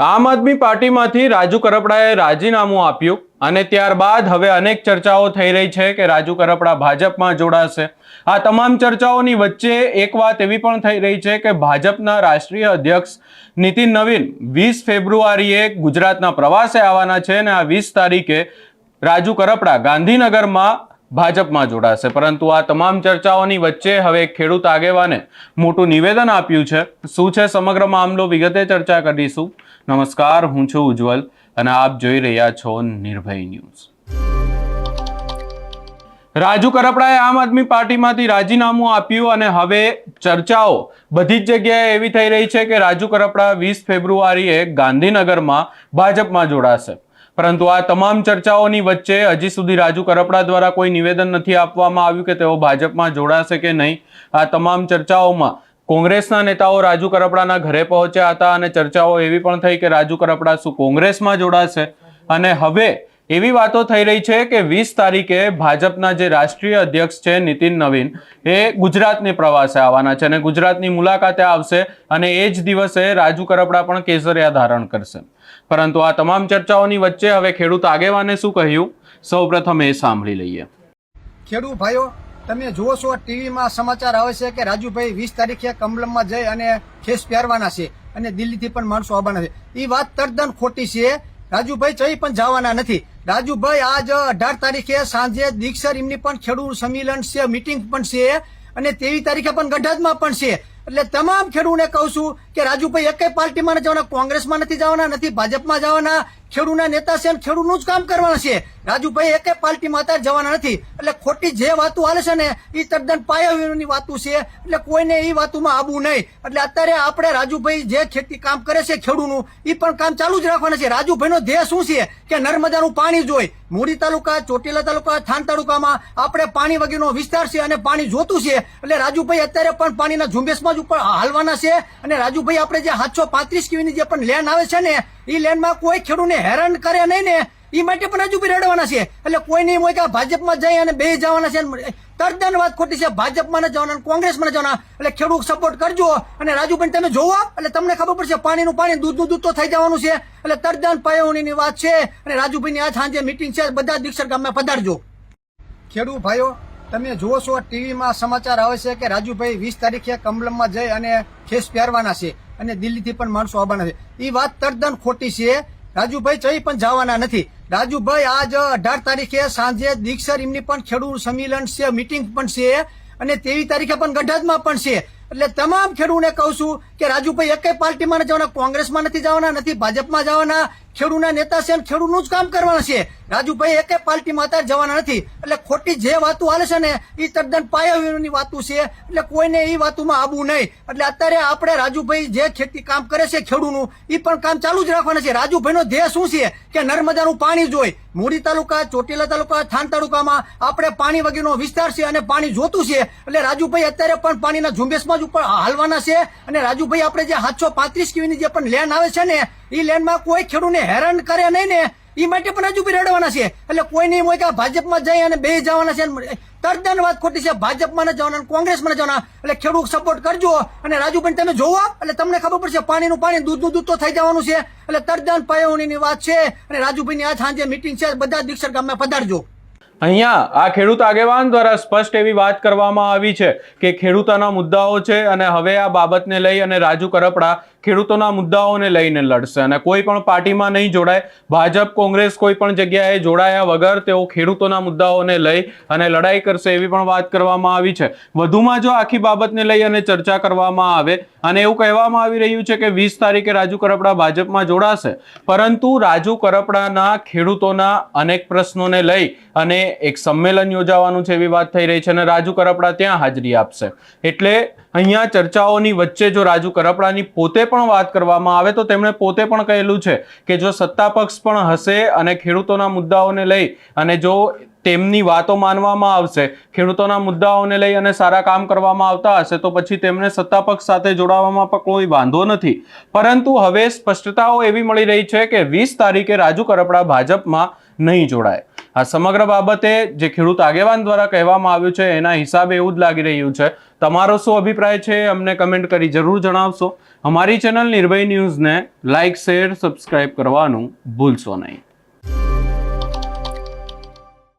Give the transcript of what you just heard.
આમ આદમી પાર્ટીમાંથી રાજુ કરપડાએ રાજીનામું આપ્યું અને ત્યારબાદ હવે અનેક ચર્ચાઓ થઈ રહી છે કે રાજુ કરપડા ભાજપમાં જોડાશે. આ તમામ ચર્ચાઓની વચ્ચે એક વાત એવી પણ થઈ રહી છે કે ભાજપના રાષ્ટ્રીય અધ્યક્ષ નીતિન નવીન વીસ ફેબ્રુઆરીએ ગુજરાતના પ્રવાસે આવવાના છે અને આ વીસ તારીખે રાજુ કરપડા ગાંધીનગરમાં ભાજપમાં જોડાશે. પરંતુ આ તમામ ચર્ચાઓની વચ્ચે હવે ખેડૂત આગેવાને મોટું નિવેદન આપ્યું છે. શું છે સમગ્ર મામલો? વિગતે ચર્ચા કરીશું. નમસ્કાર, હું છું ઉજ્જવલ અને આપ જોઈ રહ્યા છો નિર્ભય ન્યૂઝ. રાજુ કરપડાએ આમ આદમી પાર્ટીમાંથી રાજીનામું આપ્યું અને હવે ચર્ચાઓ બધી જ જગ્યાએ એવી થઈ રહી છે કે રાજુ કરપડા વીસ ફેબ્રુઆરીએ ગાંધીનગરમાં ભાજપમાં જોડાશે. પરંતુ આ તમામ ચર્ચાઓની વચ્ચે હજી સુધી રાજુ કરપડા દ્વારા કોઈ નિવેદન નથી આપવામાં આવ્યું કે તેઓ ભાજપમાં જોડાશે કે નહીં. આ તમામ ચર્ચાઓમાં કોંગ્રેસના નેતાઓ રાજુ કરપડાના ઘરે પહોંચ્યા હતા અને ચર્ચાઓ એવી પણ થઈ કે રાજુ કરપડા શું કોંગ્રેસમાં જોડાશે? અને હવે એવી વાતો થઈ રહી છે કે વીસ તારીખે ભાજપના જે રાષ્ટ્રીય અધ્યક્ષ છે નીતિન નવીન, એ ગુજરાતની પ્રવાસે આવવાના છે અને ગુજરાતની મુલાકાતે આવશે અને એ જ દિવસે રાજુ કરપડા પણ કેસરિયા ધારણ કરશે. પરંતુ આ તમામ ચર્ચાઓની વચ્ચે હવે ખેડૂત આગેવાને શું કહ્યું? સૌપ્રથમ એ સાંભળી લઈએ. ખેડૂત ભાઈઓ, તમે જુઓ છો, ટીવીમાં સમાચાર આવે છે કે રાજુભાઈ વીસ તારીખે કમલમમાં જઈ અને ખેસ પહેરવાના છે અને દિલ્હીથી પણ માણસો આવવાના છે. એ વાત તદ્દન ખોટી છે. રાજુભાઈ જઈ પણ જવાના નથી. રાજુભાઈ, આજ અઢાર તારીખે સાંજે દીક્ષર એમની પણ ખેડૂત સંમેલન છે મિટિંગ પણ છે અને તેવી તારીખે પણ ગઢાજમાં પણ છે. એટલે તમામ ખેડૂતને કહું છું કે રાજુભાઈ એકેય પાર્ટીમાં નથી જવાના, કોંગ્રેસમાં નથી જવાના, નથી ભાજપમાં જવાના. ખેડૂતના નેતા છે અને ખેડૂતનું જ કામ કરવાના છે. રાજુભાઈ એકે પાર્ટીમાં અત્યારે જવાના નથી. એટલે ખોટી જે વાતો હાલે છે ને એ તદ્દન પાયાની વાતો છે. એટલે કોઈને એ વાતોમાં આવવું નહીં. એટલે અત્યારે આપણે રાજુભાઈ જે ખેતી કામ કરે છે ખેડૂતનું એ પણ કામ ચાલુ જ રાખવાના છે. રાજુભાઈનો ધ્યેય શું છે? કે નર્મદાનું પાણી જોઈ. મૂડી તાલુકા, ચોટીલા તાલુકા, થાન તાલુકામાં આપણે પાણી વગેરેનો વિસ્તાર છે અને પાણી જોતું છે. એટલે રાજુભાઈ અત્યારે પણ પાણીના ઝુંબેશમાં જ ઉપર હાલવાના છે અને રાજુભાઈ, આપણે જે સાતસો પાંત્રીસ કિમીની જે પણ લેન આવે છે ને એ લેનમાં કોઈ ખેડૂતને હેરાન કરે નહીં ને એ માટે પણ રાજુભાઈ રડવાના છે. એટલે કોઈ નહીં હોય કે ભાજપમાં જઈ અને બે જવાના છે. તદ્દન વાત ખોટી છે. ભાજપમાં ન જવાના કોંગ્રેસમાં ન જવાના. એટલે ખેડૂત સપોર્ટ કરજો. અને રાજુભાઈ, તમે જોવો. એટલે તમને ખબર પડશે, પાણીનું પાણી, દૂધનું દૂધ તો થઈ જવાનું છે. એટલે તદ્દન પાયોની વાત છે. અને રાજુભાઈની આ સાંજે મિટિંગ છે. બધા દીક્ષર ગામમાં પધારજો. ખેડૂત ભાઈઓ તમે જુઓ છો, ટીવીમાં સમાચાર આવે છે કે રાજુભાઈ વીસ તારીખે કમલમમાં જઈ અને ખેસ પહેરવાના છે અને દિલ્હીથી પણ માણસો આવવાના છે. એ વાત તદ્દન ખોટી છે. રાજુભાઈ ચઈ પણ જવાના નથી. રાજુભાઈ આજ અઢાર તારીખે સાંજે દીક્ષર એમની પણ ખેડૂત સંમેલન છે, મિટિંગ પણ છે અને તેવી તારીખે પણ ગઢાજમાં પણ છે. એટલે તમામ ખેડૂતને કહું છું કે રાજુભાઈ એકેય પાર્ટીમાં જવાના, કોંગ્રેસમાં નથી જવાના, નથી ભાજપમાં જવાના. ખેડૂતના નેતા છે અને ખેડૂતનું જ કામ કરવાના છે. રાજુભાઈ એકે પાર્ટીમાં અત્યારે જવાના નથી. એટલે ખોટી જે વાતો હાલે છે ને એ તદ્દન પાયાની વાતો છે. એટલે કોઈને એ વાતોમાં આવવું નહીં. એટલે અત્યારે આપણે રાજુભાઈ જે ખેતી કામ કરે છે ખેડૂતનું એ પણ કામ ચાલુ જ રાખવાના છે. રાજુભાઈનો ધ્યેય શું છે? કે નર્મદાનું પાણી જોઈ. મૂડી તાલુકા, ચોટીલા તાલુકા, થાન તાલુકામાં આપણે પાણી વગેરેનો વિસ્તાર છે અને પાણી જોતું છે. એટલે રાજુભાઈ અત્યારે પણ પાણીના ઝુંબેશમાં જ ઉપર હાલવાના છે. અને રાજુભાઈ આપણે જે સાતસો પાંત્રીસ કિમીની જે પણ લેન આવે છે ને એ લેનમાં કોઈ ખેડૂતને હેરાન કરે નહીં ને એ માટે પણ હજુ બી રડવાના છે. એટલે કોઈ નહીં હોય કે ભાજપમાં જઈ અને બે જવાના છે. તદ્દન વાત ખોટી છે. ભાજપમાં ન જવાના કોંગ્રેસમાં જવાના. એટલે ખેડૂત સપોર્ટ કરજો. અને રાજુભાઈ તમે જોવો. એટલે તમને ખબર પડશે, પાણીનું પાણી, દૂધનું દૂધ તો થઈ જવાનું છે. એટલે તદ્દન પાયોની વાત છે. અને રાજુભાઈની આ સાંજે મિટિંગ છે. બધા દીક્ષર ગામમાં પધારજો. અહીંયા આ ખેડૂત આગેવાન દ્વારા સ્પષ્ટ એવી વાત કરવામાં આવી છે કે ખેડૂતોના મુદ્દાઓ છે અને હવે આ બાબતને લઈ અને રાજુ કરપડા ખેડૂતોના મુદ્દાઓને લઈને લડશે અને કોઈ પણ પાર્ટીમાં નહીં જોડાય. ભાજપ, કોંગ્રેસ કોઈ પણ જગ્યાએ જોડાયા વગર તેઓ ખેડૂતોના મુદ્દાઓને લઈ અને લડાઈ કરશે એવી પણ વાત કરવામાં આવી છે. વધુમાં જો આખી બાબતને લઈ અને ચર્ચા કરવામાં આવે અને એવું કહેવામાં આવી રહ્યું છે કે વીસ તારીખે રાજુ કરપડા ભાજપમાં જોડાશે, પરંતુ રાજુ કરપડાના ખેડૂતોના અનેક પ્રશ્નોને લઈ અને એક સંમેલન યોજાવાનું છે એવી વાત થઈ રહી છે અને રાજુ કરપડા ત્યાં હાજરી આપશે. એટલે અહીંયા ચર્ચાઓની વચ્ચે જો રાજુ કરપડાની પોતે પણ વાત કરવામાં આવે તો તેમણે પોતે પણ કહેલું છે કે જો સત્તા પક્ષ પણ હશે અને ખેડૂતોના મુદ્દાઓને લઈ અને જો તેમની વાતો માનવામાં આવશે, ખેડૂતોના મુદ્દાઓને લઈ અને સારા કામ કરવામાં આવતા હશે, તો પછી તેમને સત્તાપક્ષ સાથે જોડાવામાં પણ કોઈ વાંધો નથી. પરંતુ હવે સ્પષ્ટતાઓ એવી મળી રહી છે કે વીસ તારીખે રાજુ કરપડા ભાજપમાં નહીં જોડાય. આ સમગ્ર બાબતે જે ખેડૂત આગેવાન દ્વારા કહેવામાં આવ્યું છે, એના હિસાબે એવું જ લાગી રહ્યું છે તમારો શું અભિપ્રાય છે અમને કમેન્ટ કરી જરૂર જણાવશો. અમારી ચેનલ નિર્ભય ન્યૂઝને લાઇક શેર સબસ્ક્રાઇબ કરવાનું ભૂલશો નહીં.